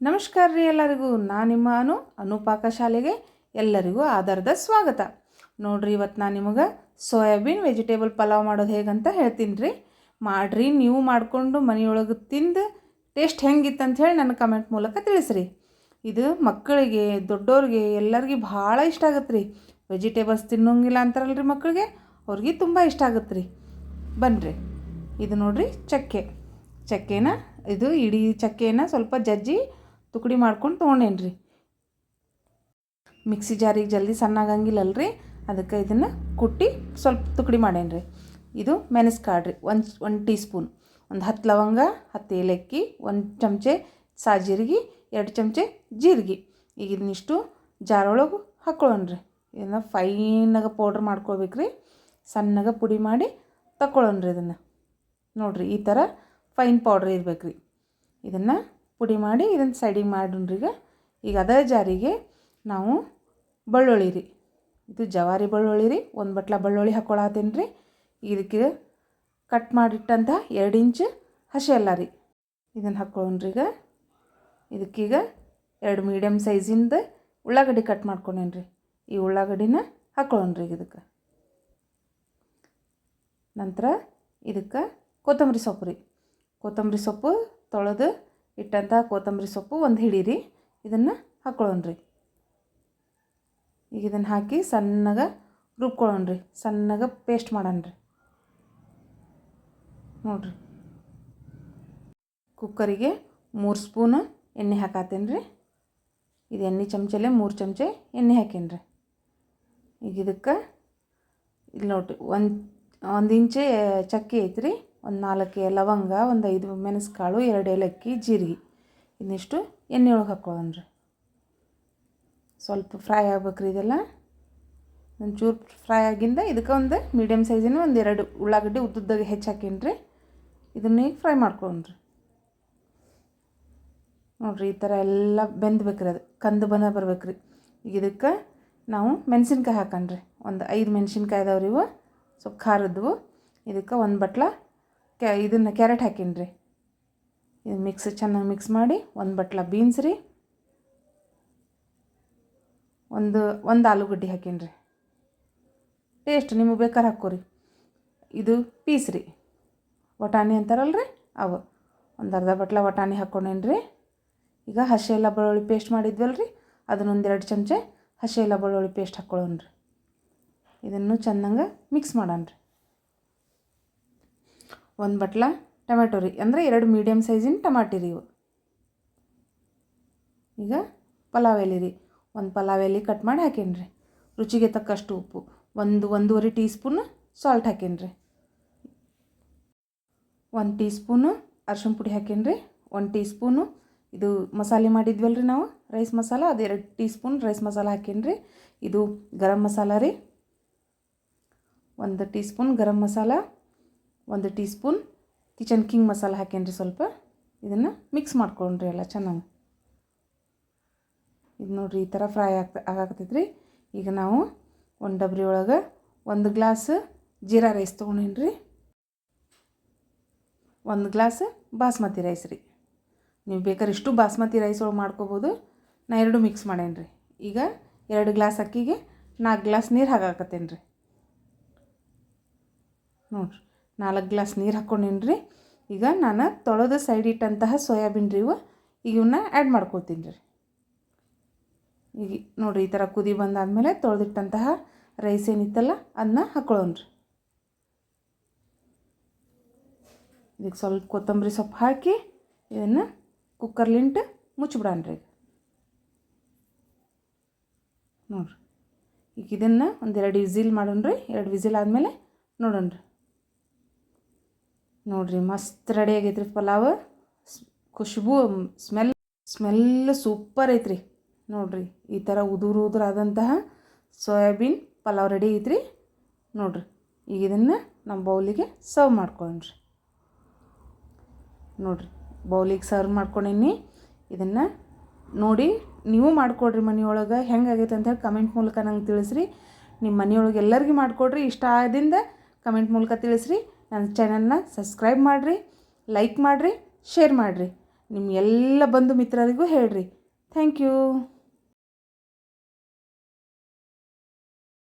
ನಮಸ್ಕಾರ ರೀ ಎಲ್ಲರಿಗೂ. ನಾನು ನಿಮ್ಮ ಅನು, ಅನುಪಾಕ ಶಾಲೆಗೆ ಎಲ್ಲರಿಗೂ ಆಧಾರದ ಸ್ವಾಗತ. ನೋಡ್ರಿ ಇವತ್ತು ನಾನು ನಿಮಗೆ ಸೋಯಾಬೀನ್ ವೆಜಿಟೇಬಲ್ ಪಲಾವ್ ಮಾಡೋದು ಹೇಗಂತ ಹೇಳ್ತೀನಿ ರೀ. ಮಾಡಿರಿ, ನೀವು ಮಾಡಿಕೊಂಡು ಮನೆಯೊಳಗೆ ತಿಂದು ಟೇಸ್ಟ್ ಹೆಂಗಿತ್ತು ಅಂತ ಹೇಳಿ ನನ್ನ ಕಮೆಂಟ್ ಮೂಲಕ ತಿಳಿಸ್ರಿ. ಇದು ಮಕ್ಕಳಿಗೆ ದೊಡ್ಡವ್ರಿಗೆ ಎಲ್ಲರಿಗೂ ಭಾಳ ಇಷ್ಟ ಆಗತ್ತೆ ರೀ. ವೆಜಿಟೇಬಲ್ಸ್ ತಿನ್ನೋಂಗಿಲ್ಲ ಅಂತಾರಲ್ಲ ರೀ ಮಕ್ಕಳಿಗೆ, ಅವ್ರಿಗೆ ತುಂಬ ಇಷ್ಟ ಆಗತ್ತೆ ರೀ. ಬನ್ನಿರಿ ಇದು ನೋಡಿರಿ ಚಕ್ಕೆ. ಚಕ್ಕೆನ, ಇದು ಇಡೀ ಚಕ್ಕೆನ ಸ್ವಲ್ಪ ಜಜ್ಜಿ ತುಕಡಿ ಮಾಡ್ಕೊಂಡು ತೊಗೊಂಡೇನಿ ರೀ ಮಿಕ್ಸಿ ಜಾರಿಗೆ ಜಲ್ದಿ ಸಣ್ಣಾಗಂಗಿಲ್ಲಲ್ಲ ರೀ ಅದಕ್ಕೆ ಇದನ್ನು ಕುಟ್ಟಿ ಸ್ವಲ್ಪ ತುಕಡಿ ರೀ ಇದು ಮೆಣಸ್ಕಾಳು ರೀ ಒಂದು ಒಂದು ಟೀ ಸ್ಪೂನ್ ಒಂದು ಹತ್ತು ಲವಂಗ, ಹತ್ತು ಏಲಕ್ಕಿ, ಒಂದು ಚಮಚೆ ಸಾಜೀರಿಗೆ, ಎರಡು ಚಮಚೆ ಜೀರಿಗೆ. ಈಗ ಇದನ್ನಿಷ್ಟು ಜಾರೊಳಗೆ ಹಾಕ್ಕೊಳ್ಳೋಣ ರೀ ಇದನ್ನು ಫೈನಾಗ ಪೌಡ್ರ್ ಮಾಡ್ಕೊಳ್ಬೇಕು ರೀ ಸಣ್ಣಗೆ ಪುಡಿ ಮಾಡಿ ತಗೊಳ್ಳೋಣ ರೀ ಇದನ್ನು. ನೋಡಿರಿ, ಈ ಥರ ಫೈನ್ ಪೌಡ್ರ್ ಇರ್ಬೇಕು ರೀ ಇದನ್ನು ಪುಡಿ ಮಾಡಿ ಇದನ್ನು ಸೈಡಿಗೆ ಮಾಡೋಣ್ರಿ ಈಗ ಈಗ ಅದೇ ಜಾರಿಗೆ ನಾವು ಬೆಳ್ಳುಳ್ಳಿ ರೀ. ಇದು ಜವಾರಿ ಬೆಳ್ಳುಳ್ಳಿ ರೀ, ಒಂದು ಬಟ್ಲ ಬೆಳ್ಳುಳ್ಳಿ ಹಾಕ್ಕೊಳತ್ತೀನಿ ರೀ ಇದಕ್ಕೆ ಕಟ್ ಮಾಡಿಟ್ಟಂಥ ಎರಡು ಇಂಚ್ ಹಸಿ ಅಲ್ಲ ರೀ. ಇದನ್ನು ಹಾಕ್ಕೊಳ್ಳೋಣ್ರಿ ಈಗ ಇದಕ್ಕೀಗ ಎರಡು ಮೀಡಿಯಮ್ ಸೈಜಿಂದ ಉಳ್ಳಾಗಡ್ಡಿ ಕಟ್ ಮಾಡ್ಕೊಂಡೇನಿ ರೀ ಈ ಉಳ್ಳಾಗಡ್ಡಿನ ಹಾಕ್ಕೊಳ್ಳೋಣ್ರಿ ಇದಕ್ಕೆ. ನಂತರ ಇದಕ್ಕೆ ಕೊತ್ತಂಬರಿ ಸೊಪ್ಪು ರೀ. ಕೊತ್ತಂಬರಿ ಸೊಪ್ಪು ತೊಳೆದು ಇಟ್ಟಂಥ ಕೊತ್ತಂಬರಿ ಸೊಪ್ಪು ಒಂದು ಹಿಡೀರಿ. ಇದನ್ನು ಹಾಕ್ಕೊಳ್ಳೋಣ್ರಿ ಈಗ ಇದನ್ನು ಹಾಕಿ ಸಣ್ಣಗೆ ರುಬ್ಕೊಳ್ಳೋಣ್ರಿ. ಸಣ್ಣಗೆ ಪೇಸ್ಟ್ ಮಾಡೋಣ್ರಿ. ನೋಡಿರಿ. ಕುಕ್ಕರಿಗೆ ಮೂರು ಸ್ಪೂನು ಎಣ್ಣೆ ಹಾಕಾತೇನೆ ರೀ ಇದು ಎಣ್ಣೆ ಚಮಚಲ್ಲೇ ಮೂರು ಚಮಚೆ ಎಣ್ಣೆ ಹಾಕೀನಿ ಈಗ ಇದಕ್ಕೆ ಇಲ್ಲಿ ನೋಡಿರಿ, ಒಂದು ಒಂದು ಇಂಚೆ ಚಕ್ಕೆ ಐತ್ರಿ. ಒಂದು ನಾಲ್ಕು ಲವಂಗ, ಒಂದು ಐದು ಮೆಣಸ್ಕಾಳು, ಎರಡು ಏಲಕ್ಕಿ ಜೀರಿಗೆ. ಇನ್ನಿಷ್ಟು? ಎಣ್ಣೆ ಒಳಗೆ ಹಾಕ್ಕೊಳ್ಳೋಣ ರೀ ಸ್ವಲ್ಪ ಫ್ರೈ ಆಗ್ಬೇಕ್ರಿ ಇದೆಲ್ಲ. ಒಂಚೂರು ಫ್ರೈ ಆಗಿಂದ ಇದಕ್ಕೆ ಒಂದು ಮೀಡಿಯಮ್ ಸೈಜಿನ ಒಂದು ಎರಡು ಉಳ್ಳಾಗಡ್ಡಿ ಉದ್ದುದ್ದಾಗ ಹೆಚ್ಚು ಹಾಕೀನಿ ರೀ ಇದನ್ನ ಫ್ರೈ ಮಾಡ್ಕೊಂಡ್ರಿ ನೋಡಿರಿ, ಈ ಥರ ಎಲ್ಲ ಬೆಂದ್ಬೇಕ್ರಿ ಅದು. ಕಂದು ಬಂದ ಬರ್ಬೇಕ್ರಿ. ಈಗ ಇದಕ್ಕೆ ನಾವು ಮೆಣಸಿನ್ಕಾಯಿ ಹಾಕಣ್ರಿ. ಒಂದು ಐದು ಮೆಣಸಿನ್ಕಾಯಿ ಇದಾವ್ರಿ ಇವು. ಸ್ವಲ್ಪ ಖಾರದ್ವು ಇದಕ್ಕೆ ಒಂದು ಬಟ್ಲ ಕ್ಯಾ ಇದನ್ನು ಕ್ಯಾರೆಟ್ ಹಾಕೀನಿ ರೀ ಇದು ಮಿಕ್ಸ್ ಚೆನ್ನಾಗಿ ಮಿಕ್ಸ್ ಮಾಡಿ ಒಂದು ಬಟ್ಲ ಬೀನ್ಸ್ ರೀ. ಒಂದು ಒಂದು ಆಲೂಗಡ್ಡೆ ಹಾಕೀನಿ ರೀ ಟೇಸ್ಟ್ ನಿಮಗೆ ಬೇಕಾದ್ರೆ ಹಾಕೋರಿ ಇದು ಪೀಸ್ ರೀ. ವಟಾಣಿ ಅಂತಾರಲ್ಲ ರೀ ಅವು. ಒಂದು ಅರ್ಧ ಬಟ್ಲ ವಟಾಣಿ ಹಾಕ್ಕೊಂಡೇನಿ ಈಗ ಹಸಿ ಎಲ್ಲ ಬೆಳ್ಳುಳ್ಳಿ ಪೇಸ್ಟ್ ಮಾಡಿದ್ವಲ್ಲ ರೀ ಅದನ್ನೊಂದು ಎರಡು ಚಮಚೆ ಹಸಿ ಎಲ್ಲ ಬೆಳ್ಳುಳ್ಳಿ ಪೇಸ್ಟ್ ಹಾಕ್ಕೊಳ್ಳೋಣ ರೀ ಇದನ್ನು ಚೆನ್ನಾಗ ಮಿಕ್ಸ್ ಮಾಡೋಣ ರೀ ಒಂದು ಬಟ್ಲ ಟೊಮೆಟೊ ರೀ. ಅಂದರೆ ಎರಡು ಮೀಡಿಯಮ್ ಸೈಜಿನ ಟಮಾಟಿ ರೀ ಇವು. ಈಗ ಪಲಾವ್ ಎಲೆ ರೀ. ಒಂದು ಪಲಾವ್ ಎಲೆ ಕಟ್ ಮಾಡಿ ಹಾಕೀನಿ ರೀ ರುಚಿಗೆ ತಕ್ಕಷ್ಟು ಉಪ್ಪು. ಒಂದು ಒಂದೂವರೆ ಟೀ ಸ್ಪೂನ್ ಸಾಲ್ಟ್ ಹಾಕೀನಿ ರೀ ಒಂದು ಟೀ ಸ್ಪೂನು ಅರ್ಶಿಣ ಪುಡಿ ಹಾಕೇನ್ರಿ. ಒಂದು ಟೀ ಸ್ಪೂನು ಇದು ಮಸಾಲೆ ಮಾಡಿದ್ವಲ್ಲ ರೀ ನಾವು ರೈಸ್ ಮಸಾಲ. ಅದು ಎರಡು ಟೀ ಸ್ಪೂನ್ ರೈಸ್ ಮಸಾಲ ಹಾಕೇನ್ರಿ. ಇದು ಗರಂ ಮಸಾಲ ರೀ. ಒಂದು ಟೀ ಸ್ಪೂನ್ ಗರಂ ಮಸಾಲ. ಒಂದು ಟೀ ಸ್ಪೂನ್ ಕಿಚನ್ ಕಿಂಗ್ ಮಸಾಲೆ ಹಾಕೇನಿ ರೀ ಸ್ವಲ್ಪ. ಇದನ್ನು ಮಿಕ್ಸ್ ಮಾಡ್ಕೊಂಡ್ರಿ ಎಲ್ಲ ಚೆನ್ನಾಗಿ. ಇದು ನೋಡಿರಿ ಈ ಥರ ಫ್ರೈ ಆಗ್ತ, ಆಗಾಕತ್ತೈತ್ರಿ. ಈಗ ನಾವು ಒಂದು ಡಬ್ರಿ ಒಳಗೆ ಒಂದು ಗ್ಲಾಸ್ ಜೀರಾ ರೈಸ್ ತೊಗೊಂಡೇನಿ ಒಂದು ಗ್ಲಾಸ್ ಬಾಸ್ಮತಿ ರೈಸ್ ರೀ. ನೀವು ಬೇಕಾದ್ರೆ ಇಷ್ಟು ಬಾಸ್ಮತಿ ರೈಸ್ ಒಳಗೆ ಮಾಡ್ಕೋಬೋದು. ನಾ ಎರಡು ಮಿಕ್ಸ್ ಮಾಡೇನಿ ರೀ ಈಗ ಎರಡು ಗ್ಲಾಸ್ ಅಕ್ಕಿಗೆ ನಾಲ್ಕು ಗ್ಲಾಸ್ ನೀರು ಹಾಕಾಕತ್ತೇನೆ ರೀ ನೋಡಿರಿ. ನಾಲ್ಕು ಗ್ಲಾಸ್ ನೀರು ಹಾಕ್ಕೊಂಡೇನಿ ರೀ ಈಗ ನಾನು ತೊಳೆದು ಸೈಡ್ ಇಟ್ಟಂತಹ ಸೋಯಾಬೀನ್ ರೀ ಇವು ಇವನ್ನ ಆ್ಯಡ್ ಮಾಡ್ಕೊತೀನಿ ರೀ. ಈಗ ನೋಡಿರಿ ಈ ಥರ ಕುದಿ ಬಂದಾದಮೇಲೆ ತೊಳೆದಿಟ್ಟಂತಹ ರೈಸ್ ಏನಿತ್ತಲ್ಲ ಅದನ್ನ ಹಾಕ್ಕೊಳ್ಳೋಣ ರೀ. ಇದಕ್ಕೆ ಸ್ವಲ್ಪ ಕೊತ್ತಂಬರಿ ಸೊಪ್ಪು ಹಾಕಿ ಇದನ್ನು ಕುಕ್ಕರ್ಲಿಂಟು ಮುಚ್ಚಿಬಿಡೋಣ ರೀ ನೋಡಿರಿ. ಈಗ ಇದನ್ನು ಒಂದೆರಡು ವಿಸಿಲ್ ಮಾಡೋಣ ರೀ. ಎರಡು ವಿಸಿಲ್ ಆದಮೇಲೆ ನೋಡೋಣ ರೀ. ನೋಡಿರಿ ಮಸ್ತ್ ರೆಡಿ ಆಗೈತ್ರಿ ಪಲಾವ್. ಖುಷ್ಬು, ಸ್ಮೆಲ್ ಸ್ಮೆಲ್ ಸೂಪರ್ ಐತ್ರಿ. ನೋಡಿರಿ ಈ ಥರ ಉದುರು ಉದುರಾದಂತಹ ಸೋಯಾಬೀನ್ ಪಲಾವ್ ರೆಡಿ ಐತ್ರಿ. ನೋಡಿರಿ ಈಗ ಇದನ್ನು ನಮ್ಮ ಬೌಲಿಗೆ ಸರ್ವ್ ಮಾಡ್ಕೊಂಡ್ರಿ. ನೋಡಿರಿ ಬೌಲಿಗೆ ಸರ್ವ್ ಮಾಡ್ಕೊಂಡೀನಿ. ಇದನ್ನು ನೋಡಿ ನೀವು ಮಾಡಿಕೊಡ್ರಿ ಮನೆಯೊಳಗೆ. ಹೆಂಗಾಗೈತೆ ಅಂತ ಹೇಳಿ ಕಮೆಂಟ್ ಮೂಲಕ ನಂಗೆ ತಿಳಿಸ್ರಿ. ನಿಮ್ಮ ಮನೆಯೊಳಗೆ ಎಲ್ಲರಿಗೂ ಮಾಡಿಕೊಡ್ರಿ. ಇಷ್ಟ ಆದಿಂದ ಕಮೆಂಟ್ ಮೂಲಕ ತಿಳಿಸ್ರಿ. ನನ್ನ ಚಾನಲ್ನ ಸಬ್ಸ್ಕ್ರೈಬ್ ಮಾಡಿರಿ, ಲೈಕ್ ಮಾಡಿರಿ, ಶೇರ್ ಮಾಡಿರಿ. ನಿಮ್ಮ ಎಲ್ಲ ಬಂಧು ಮಿತ್ರರಿಗೂ ಹೇಳ್ರಿ. Thank you.